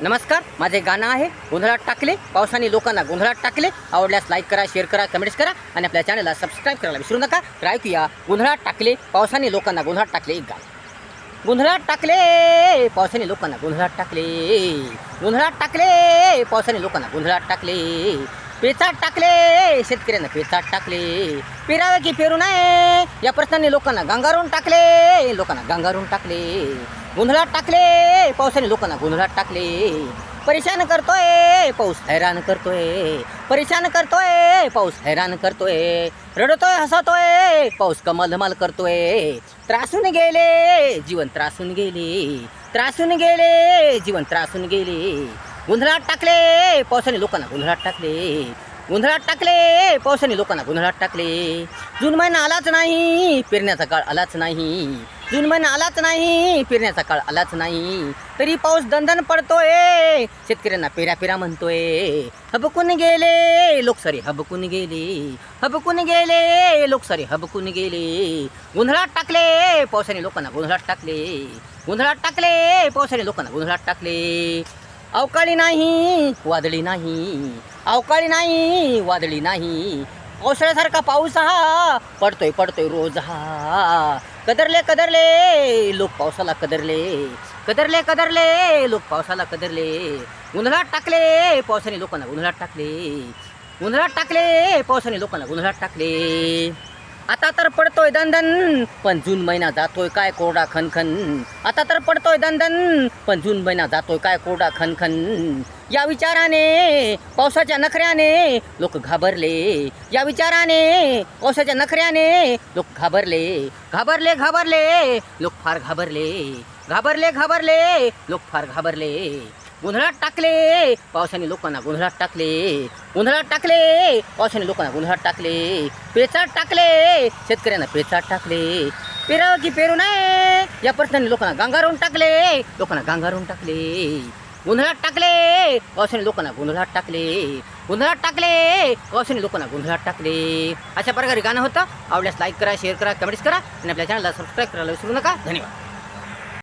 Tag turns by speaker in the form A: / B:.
A: नमस्कार माझे गाणं आहे गोंधळात टाकले पावसाने लोकांना गोंधळात टाकले. आवडल्यास लाईक करा शेअर करा कमेंट्स करा आणि आपल्या चॅनलला सबस्क्राईब करायला विसरू नका. तर ऐकूया गोंधळात टाकले पावसाने लोकांना गोंधळात टाकले एक गाणं. गोंधळात टाकले पावसाने लोकांना गोंधळात टाकले. गोंधळात टाकले पावसाने लोकांना गोंधळात टाकले. पेचात टाकले शेतकऱ्यांना पेचात टाकले. पेरावे की पेरू नये या प्रश्नाने लोकांना गांगारून टाकले लोकांना गांगारून टाकले. गोंधळात टाकले पावसाने लोकांना गोंधळात टाकले. परेशान करतोय पाऊस हैराण करतोय. परेशान करतोय पाऊस हैराण करतोय. रडतोय हसतोय पाऊस कमाल धमाल करतोय. त्रासून गेले जीवन त्रासून गेले. त्रासून गेले जीवन त्रासून गेले. गोंधळात टाकले पावसाने लोकांना गोंधळात टाकले. गोंधळात टाकले पावसाने लोकांना गोंधळात टाकले. जून महिना आलाच नाही पेरण्याचा काळ आलाच नाही. जून महिना आलाच नाही पेरण्याचा काळ आलाच नाही. तरी पाऊस दणदण पडतोय शेतकऱ्यांना पेऱ्या पेरा म्हणतोय. हबकून गेले लोकसारे हबकून गेले. हबकून गेले लोकसारे हबकून गेले. गोंधळात टाकले पावसाने लोकांना गोंधळात टाकले. गोंधळात टाकले पावसाने लोकांना गोंधळात टाकले. अवकाळी नाही वादळी नाही. अवकाळी नाही वादळी नाही. पावसाळ्यासारखा पाऊस हा पडतोय पडतोय रोज हा. कदरले कदरले लोक पावसाला कदरले. कदरले कदरले लोक पावसाला कदरले. उन्हाळ्यात टाकले पावसाने लोकांना उन्हाळ्यात टाकले. उन्हाळ्यात टाकले पावसाने लोकांना उन्हाळ्यात टाकले. आता तर पडतोय दंदन पण जून महिना जातोय काय कोरडा खनखन. आता तर पडतोय दंदन पण जून महिना जातोय काय कोरडा खनखन. या विचाराने पावसाच्या नखऱ्याने लोक घाबरले. या विचाराने पावसाच्या नखऱ्याने लोक घाबरले. घाबरले घाबरले लोक फार घाबरले. घाबरले घाबरले लोक फार घाबरले. गोंधळात टाकले पावसाने लोकांना गोंधळात टाकले. गोंधळात टाकले पावसाने लोकांना गोंधळात टाकले. पेचात टाकले शेतकऱ्यांना पेचात टाकले. पेराव की पेरू नये या प्रश्नाने लोकांना गांगारून टाकले. लोकांना गांगारून टाकले. गोंधळात टाकले पावसाने लोकांना गोंधळात टाकले. गोंधळात टाकले पावसाने लोकांना गोंधळात टाकले. अशा प्रकारे गाणं होतं. आवडल्यास लाईक करा शेअर करा कमेंट्स करा. आणि आपल्या चॅनलला सबस्क्राईब करायला विसरू नका. धन्यवाद.